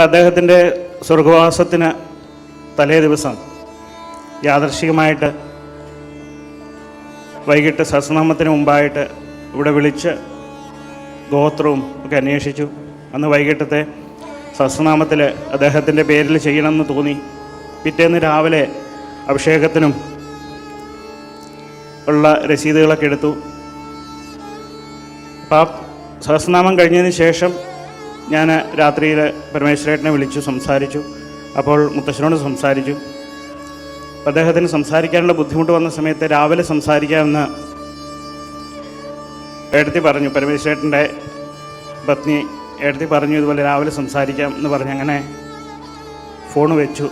അദ്ദേഹത്തിന്റെ സ്വർഗവാസത്തിന് തലേ ദിവസം യാദർശികമായിട്ട് വൈകിട്ട് സസ്നാമത്തിന് മുമ്പായിട്ട് ഇവിടെ വിളിച്ച് ഗോത്രവും ഒക്കെ അന്വേഷിച്ചു. അന്ന് വൈകിട്ടത്തെ സസ്നാമത്തിൽ അദ്ദേഹത്തിന്റെ പേരിൽ ചെയ്യണമെന്ന് തോന്നി. പിറ്റേന്ന് രാവിലെ അഭിഷേകത്തിനും ഉള്ള രസീതുകളൊക്കെ എടുത്തു. അപ്പം സഹസ്രനാമം കഴിഞ്ഞതിന് ശേഷം ഞാൻ രാത്രിയിൽ പരമേശ്വരേട്ടനെ വിളിച്ചു സംസാരിച്ചു. അപ്പോൾ മുത്തശ്ശനോട് സംസാരിച്ചു. അദ്ദേഹത്തിന് സംസാരിക്കാനുള്ള ബുദ്ധിമുട്ട് വന്ന സമയത്ത് രാവിലെ സംസാരിക്കാമെന്ന് എഴുത്തി പറഞ്ഞു. പരമേശ്വരേട്ടന്റെ പത്നി എഴുത്തി പറഞ്ഞു ഇതുപോലെ രാവിലെ സംസാരിക്കാം എന്ന് പറഞ്ഞ് അങ്ങനെ ഫോൺ വെച്ചു.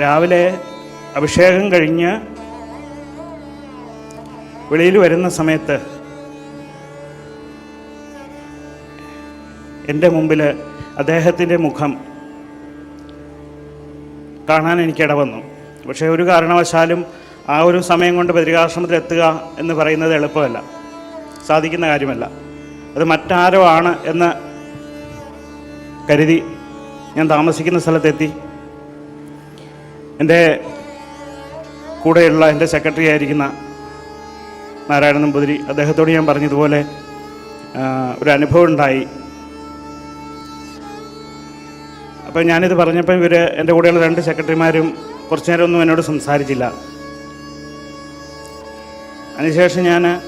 രാവിലെ അഭിഷേകം കഴിഞ്ഞ് വെളിയിൽ വരുന്ന സമയത്ത് എന്റെ മുമ്പിൽ അദ്ദേഹത്തിന്റെ മുഖം കാണാൻ എനിക്കിട വന്നു പക്ഷേ ഒരു കാരണവശാലും ആ ഒരു സമയം കൊണ്ട് ബദ്രികാശ്രമത്തിൽ എത്തുക എന്ന് പറയുന്നത് എളുപ്പമല്ല. സാധിക്കുന്ന കാര്യമല്ല. അത് മറ്റാരോ ആണ് എന്ന് കരുതി ഞാൻ താമസിക്കുന്ന സ്ഥലത്തെത്തി എന്റെ കൂടെയുള്ള എന്റെ സെക്രട്ടറി ആയിരിക്കുന്ന നാരായണൻ നമ്പൂതിരി അദ്ദേഹത്തോട് ഞാൻ പറഞ്ഞതുപോലെ ഒരു അനുഭവം ഉണ്ടായി. അപ്പോൾ ഞാനിത് പറഞ്ഞപ്പോൾ ഇവർ എന്റെ കൂടെയുള്ള രണ്ട് സെക്രട്ടറിമാരും കുറച്ചു നേരമൊന്നും എന്നോട് സംസാരിച്ചില്ല. അതിനുശേഷം ഞാൻ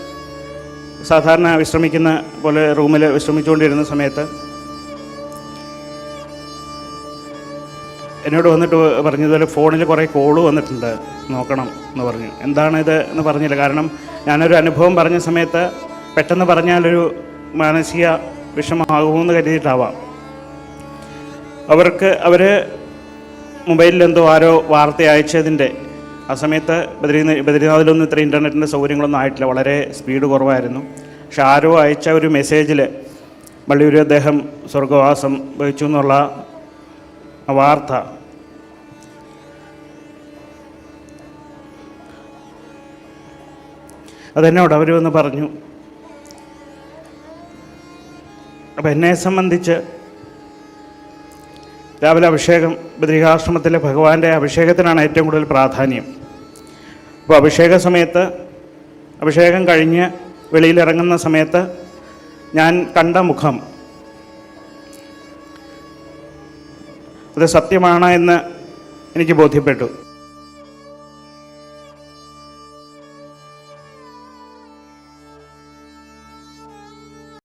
സാധാരണ വിശ്രമിക്കുന്ന പോലെ റൂമിൽ വിശ്രമിച്ചുകൊണ്ടിരുന്ന സമയത്ത് എന്നോട് വന്നിട്ട് പറഞ്ഞതുപോലെ ഫോണിൽ കുറേ കോൾ വന്നിട്ടുണ്ട്. നോക്കണം എന്ന് പറഞ്ഞു. എന്താണിത് എന്ന് പറഞ്ഞില്ല. കാരണം ഞാനൊരു അനുഭവം പറഞ്ഞ സമയത്ത് പെട്ടെന്ന് പറഞ്ഞാലൊരു മാനസിക വിഷമമാകുമെന്ന് കരുതിയിട്ടാവാം. അവർക്ക് അവർ മൊബൈലിൽ എന്തോ ആരോ വാർത്ത അയച്ചതിന്റെ ആ സമയത്ത് ബദ്രി ബദ്രിനാഥിലൊന്നും ഇത്ര ഇന്റർനെറ്റിന്റെ സൗകര്യങ്ങളൊന്നും ആയിട്ടില്ല. വളരെ സ്പീഡ് കുറവായിരുന്നു. പക്ഷെ ആരോ അയച്ച ഒരു മെസ്സേജിൽ വള്ളിയൂർ അദ്ദേഹം സ്വർഗവാസം വഹിച്ചു എന്നുള്ള വാർത്ത. അതെന്നോട് അവർ വന്ന് പറഞ്ഞു. അപ്പം എന്നെ സംബന്ധിച്ച് രാവിലെ അഭിഷേകം ബദ്രികാശ്രമത്തിലെ ഭഗവാന്റെ അഭിഷേകത്തിനാണ് ഏറ്റവും കൂടുതൽ പ്രാധാന്യം. അപ്പോൾ അഭിഷേക സമയത്ത് അഭിഷേകം കഴിഞ്ഞ് വെളിയിലിറങ്ങുന്ന സമയത്ത് ഞാൻ കണ്ട മുഖം. അത് സത്യമാണ് എന്ന് എനിക്ക് ബോധ്യപ്പെട്ടു.